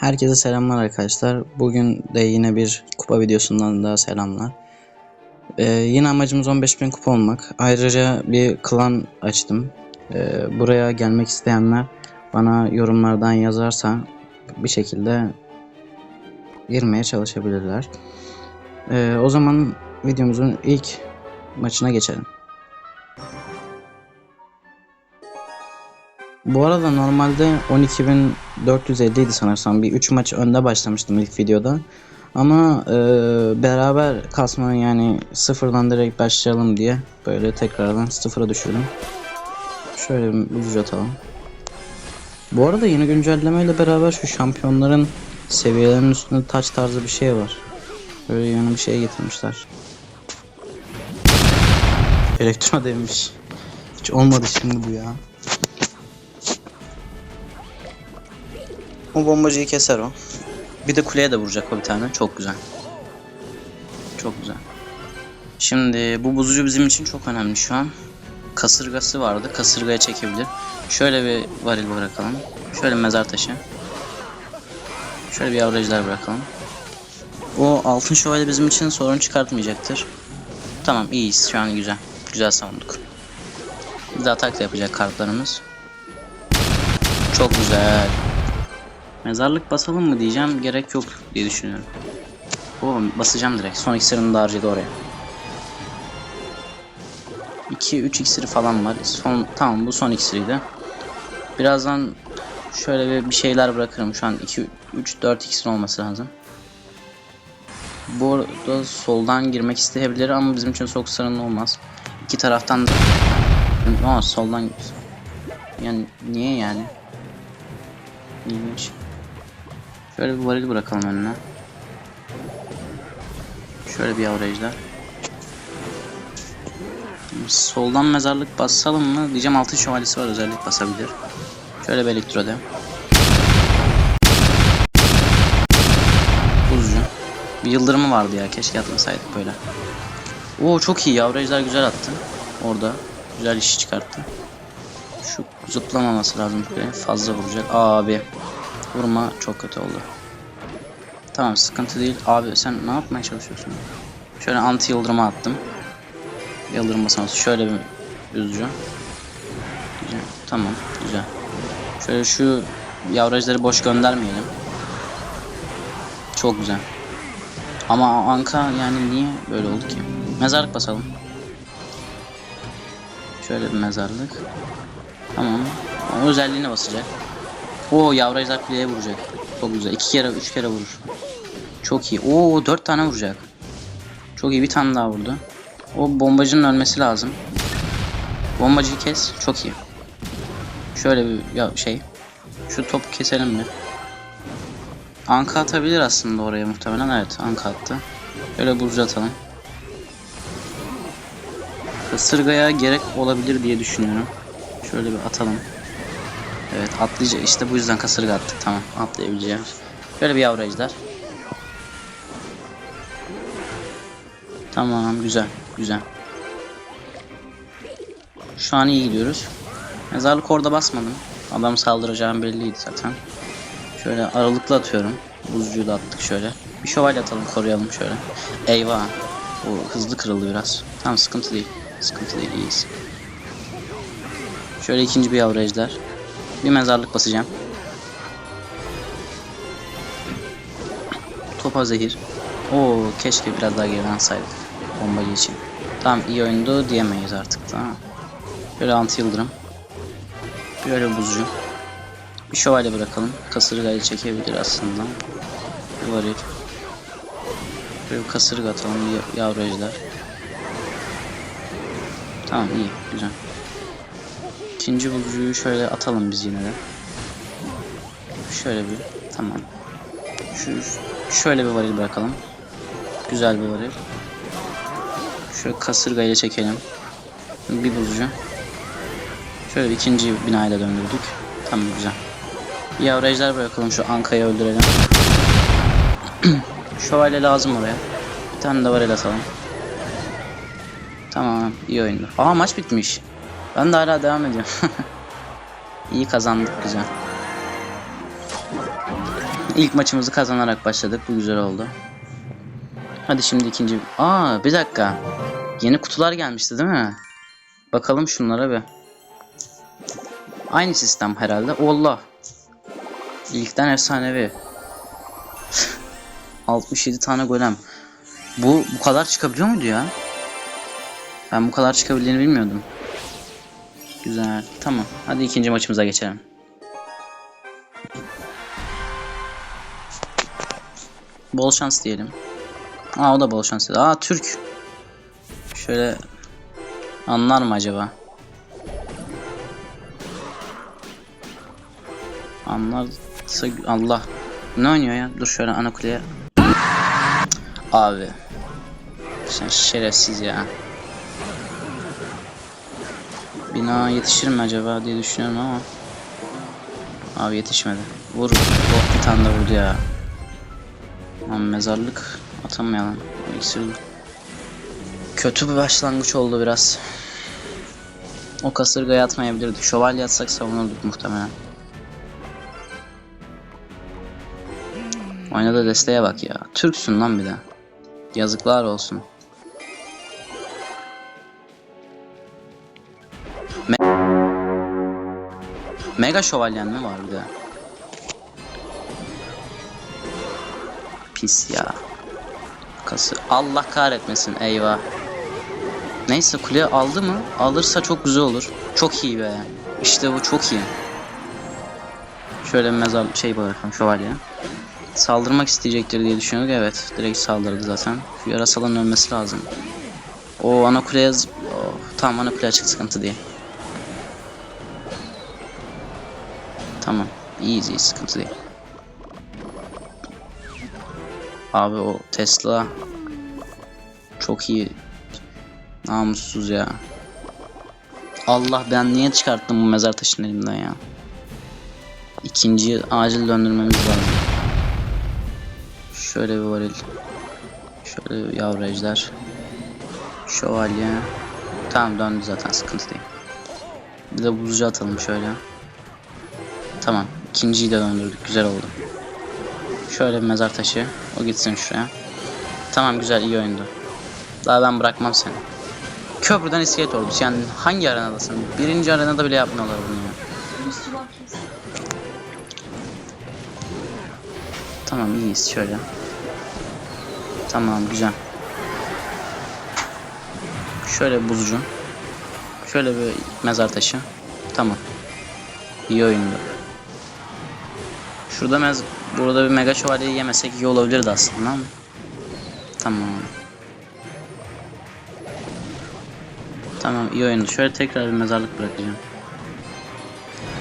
Herkese selamlar arkadaşlar. Bugün de yine bir kupa videosundan daha selamlar. Ee, yine amacımız 15.000 kupa olmak. Ayrıca bir klan açtım. Ee, buraya gelmek isteyenler bana yorumlardan yazarsa bir şekilde girmeye çalışabilirler. Ee, o zaman videomuzun ilk maçına geçelim. Bu arada normalde 12.450 idi sanırsam. Bir 3 maç önde başlamıştım ilk videoda. Ama e, beraber kasmanın yani sıfırdan direkt başlayalım diye böyle tekrardan sıfıra düşürdüm. Şöyle bir ucuz atalım. Bu arada yeni güncellemeyle beraber şu şampiyonların seviyelerinin üstünde taç tarzı bir şey var. Böyle yeni bir şey getirmişler. Elektro demiş. Hiç olmadı şimdi bu ya. O bombacıyı keser o. Bir de kuleye de vuracak o bir tane. Çok güzel. Çok güzel. Şimdi bu bozucu bizim için çok önemli şu an. Kasırgası vardı. Kasırgaya çekebilir. Şöyle bir varil bırakalım. Şöyle mezar taşı. Şöyle bir yavracılar bırakalım. O altın şövalye bizim için sorun çıkartmayacaktır. Tamam iyiyiz şu an güzel. Güzel savunduk. Bir de atak da yapacak kartlarımız. Çok güzel. Mezarlık basalım mı diyeceğim. Gerek yok diye düşünüyorum. Oğlum basacağım direkt. Son iksirini de oraya. 2-3 iksiri falan var. Son tamam bu son iksiriydi. Birazdan şöyle bir, şeyler bırakırım. Şu an 2 3 4 iksir olması lazım. Bu arada soldan girmek isteyebilir ama bizim için çok sorun olmaz. İki taraftan da Aa, soldan yani niye yani? İlginç. Şöyle bir varil bırakalım önüne. Şöyle bir yavru ejder. Soldan mezarlık basalım mı? Diyeceğim altın şövalyesi var özellik basabilir. Şöyle bir elektrode. Buzcu. Bir yıldırımı vardı ya keşke atmasaydık böyle. Oo çok iyi yavru ejder güzel attı. Orada güzel iş çıkarttı. Şu zıplamaması lazım. Fazla vuracak. Abi. Vurma çok kötü oldu. Tamam sıkıntı değil. Abi sen ne yapmaya çalışıyorsun? Şöyle anti yıldırıma attım. Yıldırım basaması. Şöyle bir üzücü. Güzel. Tamam. Güzel. Şöyle şu yavracıları boş göndermeyelim. Çok güzel. Ama Anka yani niye böyle oldu ki? Mezarlık basalım. Şöyle bir mezarlık. Tamam. O özelliğine basacak. O yavracılar kuleye vuracak. Çok güzel. İki kere, üç kere vurur. Çok iyi. Oo dört tane vuracak. Çok iyi. Bir tane daha vurdu. O bombacının ölmesi lazım. Bombacıyı kes. Çok iyi. Şöyle bir ya şey. Şu topu keselim mi? Anka atabilir aslında oraya muhtemelen. Evet anka attı. Şöyle burcu atalım. Kasırgaya gerek olabilir diye düşünüyorum. Şöyle bir atalım. Evet atlayacak. İşte bu yüzden kasırga attık. Tamam atlayabileceğiz. Şöyle bir yavru ejder. Tamam güzel güzel. Şu an iyi gidiyoruz. Mezarlık orada basmadım. Adam saldıracağım belliydi zaten. Şöyle aralıklı atıyorum. Buzcuyu da attık şöyle. Bir şövalye atalım koruyalım şöyle. Eyvah. O hızlı kırıldı biraz. Tamam sıkıntı değil. Sıkıntı değil iyiyiz. Şöyle ikinci bir yavru ejder. Bir mezarlık basacağım. Topa zehir. Oo keşke biraz daha geriden saydık. Bombacı için. Tamam iyi oyundu diyemeyiz artık tamam. Böyle anti yıldırım. Böyle buzcu. Bir şövalye bırakalım. Kasırgayı çekebilir aslında. Varil. Böyle bir kasırga atalım. Yavru ejder. Tamam iyi güzel. İkinci buzcuyu şöyle atalım biz yine de. Şöyle bir tamam. Şu şöyle bir varil bırakalım. Güzel bir varil. Şöyle kasırga ile çekelim. Bir buzcu. Şöyle ikinci binayı da döndürdük. Tamam güzel. Ejder bırakalım şu Anka'yı öldürelim. Şövalye lazım oraya. Bir tane de varil atalım. Tamam iyi oyundu. Aa maç bitmiş. Ben de hala devam ediyorum. iyi kazandık güzel. İlk maçımızı kazanarak başladık. Bu güzel oldu. Hadi şimdi ikinci. Aa bir dakika. Yeni kutular gelmişti değil mi? Bakalım şunlara bir. Aynı sistem herhalde. Allah. İlkten efsanevi. 67 tane golem. Bu bu kadar çıkabiliyor muydu ya? Ben bu kadar çıkabildiğini bilmiyordum. Güzel. Tamam. Hadi ikinci maçımıza geçelim. Bol şans diyelim. Aa o da bol şans. Aa Türk. Şöyle anlar mı acaba? Anlarsa Allah. Ne oynuyor ya? Dur şöyle ana. Abi. Sen şerefsiz ya. Bina yetişir mi acaba diye düşünüyorum ama. Abi yetişmedi. Vur. Oh bir tane de vurdu ya. Lan mezarlık atamayalım. O iksir Kötü bir başlangıç oldu biraz. O kasırgaya atmayabilirdik. Şövalye atsak savunurduk muhtemelen. Oynadı desteğe bak ya. Türksün lan bir de. Yazıklar olsun. Mega şövalyen mi var bir de? Pis ya. Kası. Allah kahretmesin eyvah. Neyse kule aldı mı? Alırsa çok güzel olur. Çok iyi be. İşte bu çok iyi. Şöyle mezar şey bırakalım şövalye. Saldırmak isteyecektir diye düşünüyorduk. Evet direkt saldırdı zaten. Şu ölmesi lazım. O ana kuleye oh, tamam ana kuleye açık sıkıntı değil. Tamam. İyiyiz iyi sıkıntı değil. Abi o Tesla çok iyi. Namussuz ya. Allah ben niye çıkarttım bu mezar taşını elimden ya. İkinciyi acil döndürmemiz lazım. Şöyle bir varil. Şöyle bir yavru ejder. Şövalye. Tamam döndü zaten sıkıntı değil. Bir de buzcu atalım şöyle. Tamam. ikinciyi de döndürdük. Güzel oldu. Şöyle bir mezar taşı. O gitsin şuraya. Tamam güzel iyi oyundu. Daha ben bırakmam seni. Köprüden iskelet ordusu. Yani hangi arenadasın? Birinci arenada bile yapmıyorlar bunu ya. Tamam iyiyiz şöyle. Tamam güzel. Şöyle buzcu. Şöyle bir mezar taşı. Tamam. İyi oyundu. Şurada mez burada bir mega şövalyeyi yemesek iyi olabilirdi aslında ama. Tamam. Tamam iyi oyundu. Şöyle tekrar bir mezarlık bırakacağım.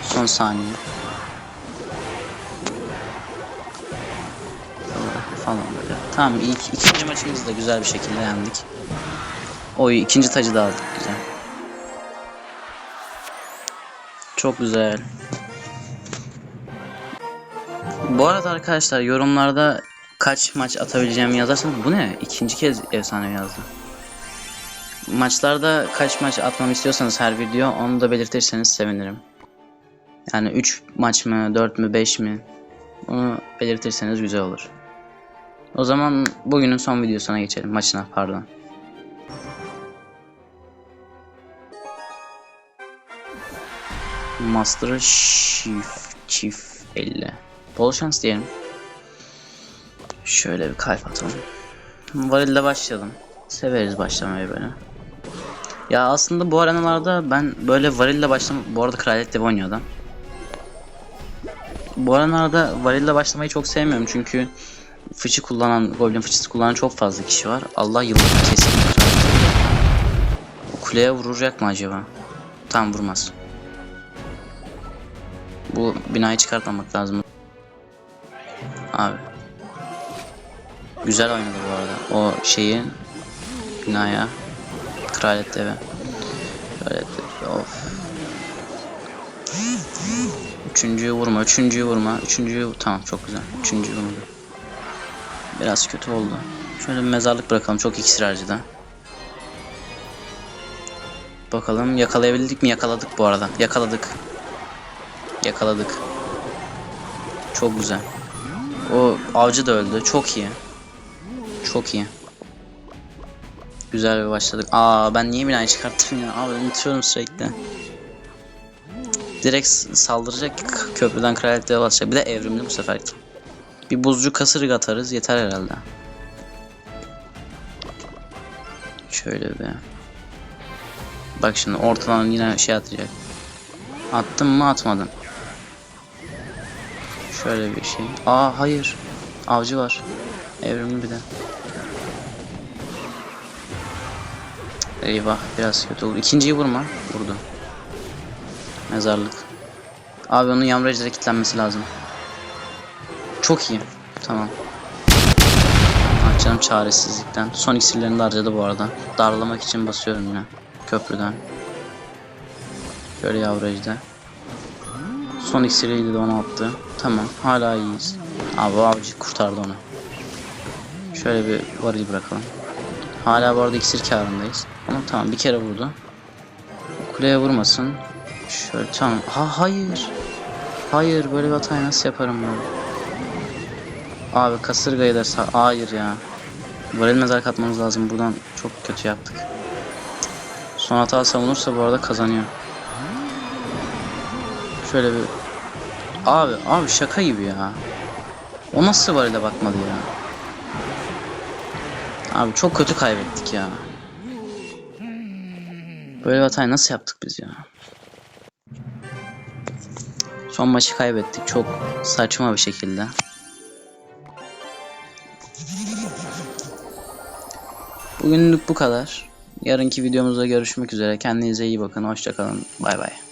Son saniye. Falan böyle. Tamam ilk ikinci maçımızı da güzel bir şekilde yendik. Oy ikinci tacı da aldık güzel. Çok güzel. Bu arada arkadaşlar yorumlarda kaç maç atabileceğimi yazarsanız bu ne? İkinci kez efsane yazdım. Maçlarda kaç maç atmamı istiyorsanız her video onu da belirtirseniz sevinirim. Yani 3 maç mı, 4 mü, 5 mi? Onu belirtirseniz güzel olur. O zaman bugünün son videosuna geçelim. Maçına pardon. Master Chief Chief 50. Bol şans diyelim. Şöyle bir kalp atalım. Varil'de başlayalım. Severiz başlamayı böyle. Ya aslında bu arenalarda ben böyle varille başlam bu arada kraliyet dev oynuyor adam. Bu arenalarda varille başlamayı çok sevmiyorum çünkü fıçı kullanan, goblin fıçısı kullanan çok fazla kişi var. Allah yılını kesin. Kuleye vuracak mı acaba? Tam vurmaz. Bu binayı çıkartmamak lazım. Abi. Güzel oynadı bu arada. O şeyi binaya kraliyet devi. Kraliyet. Of. Üçüncüyü vurma, üçüncüyü vurma, üçüncüyü tamam çok güzel. Üçüncüyü vurmadı. Biraz kötü oldu. Şöyle bir mezarlık bırakalım. Çok iksir harcadı. Bakalım yakalayabildik mi? Yakaladık bu arada. Yakaladık. Yakaladık. Çok güzel. O avcı da öldü. Çok iyi. Çok iyi. Güzel bir başladık. Aa ben niye binayı çıkarttım ya? Abi unutuyorum sürekli. Direkt saldıracak köprüden kraliyeteye basacak. Bir de evrimli bu seferki. Bir buzcu kasırga atarız yeter herhalde. Şöyle bir. Bak şimdi ortadan yine şey atacak. Attım mı atmadım. Şöyle bir şey. Aa hayır. Avcı var. Evrimli bir de. Eyvah biraz kötü oldu. İkinciyi vurma. Vurdu. Mezarlık. Abi onun yamracıda kilitlenmesi lazım. Çok iyi. Tamam. Ah canım çaresizlikten. Son iksirlerini de harcadı bu arada. Darlamak için basıyorum yine. Köprüden. Şöyle yavracıda. Son iksiriydi de onu attı. Tamam. Hala iyiyiz. Abi avcı kurtardı onu. Şöyle bir varil bırakalım. Hala bu arada iksir karındayız. Ama tamam bir kere vurdu. Kuleye vurmasın. Şöyle tamam. Ha hayır. Hayır böyle bir hatayı nasıl yaparım ben? Abi kasırgayı da hayır ya. Varil mezar katmamız lazım. Buradan çok kötü yaptık. Son hata savunursa bu arada kazanıyor. Şöyle bir Abi abi şaka gibi ya. O nasıl varile bakmadı ya? Abi çok kötü kaybettik ya. Böyle bir nasıl yaptık biz ya? Son maçı kaybettik çok saçma bir şekilde. Bugünlük bu kadar. Yarınki videomuzda görüşmek üzere. Kendinize iyi bakın. Hoşçakalın. Bay bay.